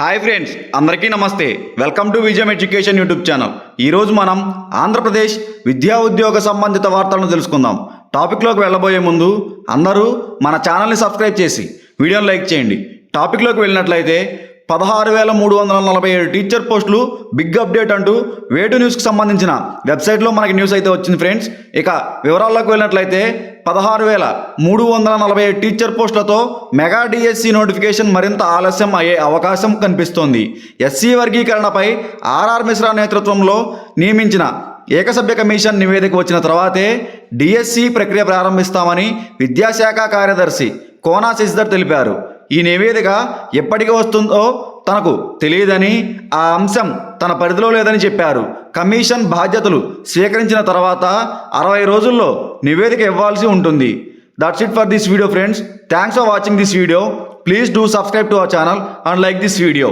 Hi friends అందరికీ నమస్తే. Welcome to Vijayam education YouTube channel. ఈరోజు మనం ఆంధ్రప్రదేశ్ విద్యా ఉద్యోగ సంబంధిత వార్తలను తెలుసుకుందాం. టాపిక్లోకి వెళ్ళబోయే ముందు అందరూ మన ఛానల్ని సబ్స్క్రైబ్ చేసి వీడియోని లైక్ చేయండి. టాపిక్లోకి వెళ్ళినట్లయితే పదహారు వేల మూడు వందల నలభై ఏడు టీచర్ పోస్టులు బిగ్ అప్డేట్ అంటూ వేటు న్యూస్కి సంబంధించిన వెబ్సైట్లో మనకి న్యూస్ అయితే వచ్చింది ఫ్రెండ్స్. ఇక వివరాల్లోకి వెళ్ళినట్లయితే పదహారు వేల మూడు వందల నలభై ఏడు టీచర్ పోస్టులతో మెగా డిఎస్సి నోటిఫికేషన్ మరింత ఆలస్యం అయ్యే అవకాశం కనిపిస్తోంది. ఎస్సీ వర్గీకరణపై ఆర్ఆర్ మిశ్రా నేతృత్వంలో నియమించిన ఏకసభ్య కమిషన్ నివేదిక వచ్చిన తర్వాతే డిఎస్సి ప్రక్రియ ప్రారంభిస్తామని విద్యాశాఖ కార్యదర్శి కోనా శశిధర్ తెలిపారు. ఈ నివేదిక ఎప్పటికి వస్తుందో తనకు తెలియదని ఆ అంశం తన పరిధిలో లేదని చెప్పారు. కమిషన్ బాధ్యతలు స్వీకరించిన తర్వాత అరవై రోజుల్లో నివేదిక ఇవ్వాల్సి ఉంటుంది. That's it for this video friends thanks for watching this video please do subscribe to our channel and like this video